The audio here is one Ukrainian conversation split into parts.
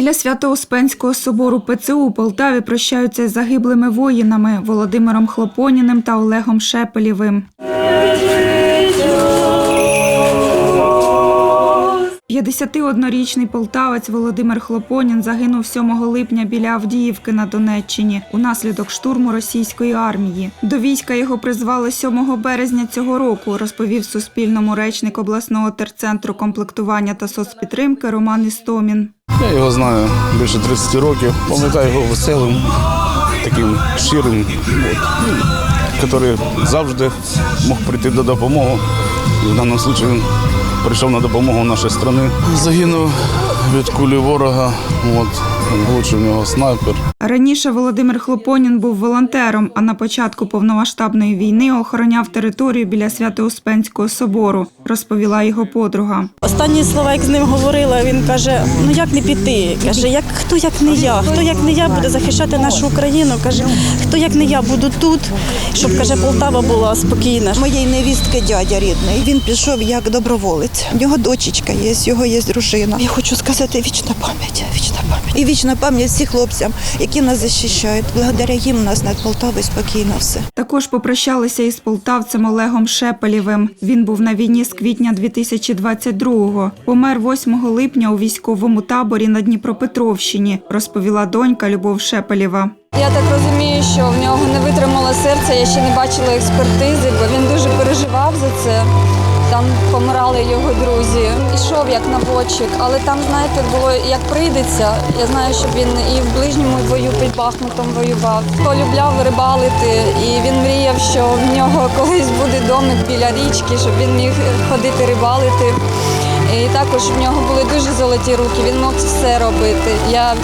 Біля Свято-Успенського собору ПЦУ у Полтаві прощаються з загиблими воїнами Володимиром Хлопоніним та Олегом Шепелєвим. 51-річний полтавець Володимир Хлопонін загинув 7 липня біля Авдіївки на Донеччині унаслідок штурму російської армії. До війська його призвали 7 березня цього року, розповів Суспільному речник обласного терцентру комплектування та соцпідтримки Роман Істомін. Я його знаю більше 30 років. Пам'ятаю його веселим, таким щирим, який завжди мог прийти до допомоги. В даному випадку він прийшов на допомогу нашої країни. Загинув від кулі ворога. От, влучив в нього снайпер. Раніше Володимир Хлопонін був волонтером, а на початку повномасштабної війни охороняв територію біля Свято-Успенського собору, розповіла його подруга. Останні слова, як з ним говорила, він каже: ну як не піти? Каже, як хто як не я? Хто як не я буде захищати нашу Україну? каже, хто як не я буду тут, щоб каже, Полтава була спокійна. Моєї невістки дядя рідний. Він пішов як доброволець. У нього дочечка є, його є дружина. Я хочу сказати вічна пам'ять, вічна пам'ять. Вічна пам'ять всім хлопцям, які нас захищають. Благодаря їм у нас над Полтавою спокійно все. Також попрощалися із полтавцем Олегом Шепелєвим. Він був на війні з квітня 2022-го. Помер 8 липня у військовому таборі на Дніпропетровщині, розповіла донька Любов Шепелєва. Я так розумію, що в нього не витримало серце. Я ще не бачила експертизи, бо він дуже переживав за це. Там помирали його друзі. Ішов як наводчик, але там, знаєте, було як прийдеться. Я знаю, що він і в ближньому бою під Бахмутом воював. Полюбляв рибалити, і він мріяв, що в нього колись буде домик біля річки, щоб він міг ходити рибалити. І також в нього були дуже золоті руки. Він мог все робити. Я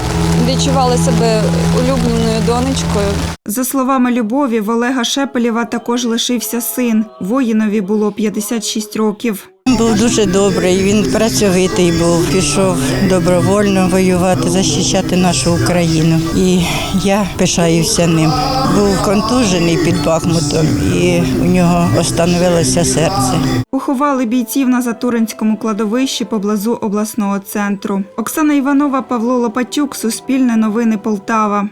відчувала себе улюбленою донечкою. За словами Любові, в Олега Шепелєва також лишився син. Воїнові було 56 років. Був дуже добрий, він працьовитий був, пішов добровольно воювати, захищати нашу Україну. І я пишаюся ним. Був контужений під Бахмутом, і у нього остановилося серце. Поховали бійців на Затуринському кладовищі поблизу обласного центру. Оксана Іванова, Павло Лопатюк, Суспільне новини Полтава.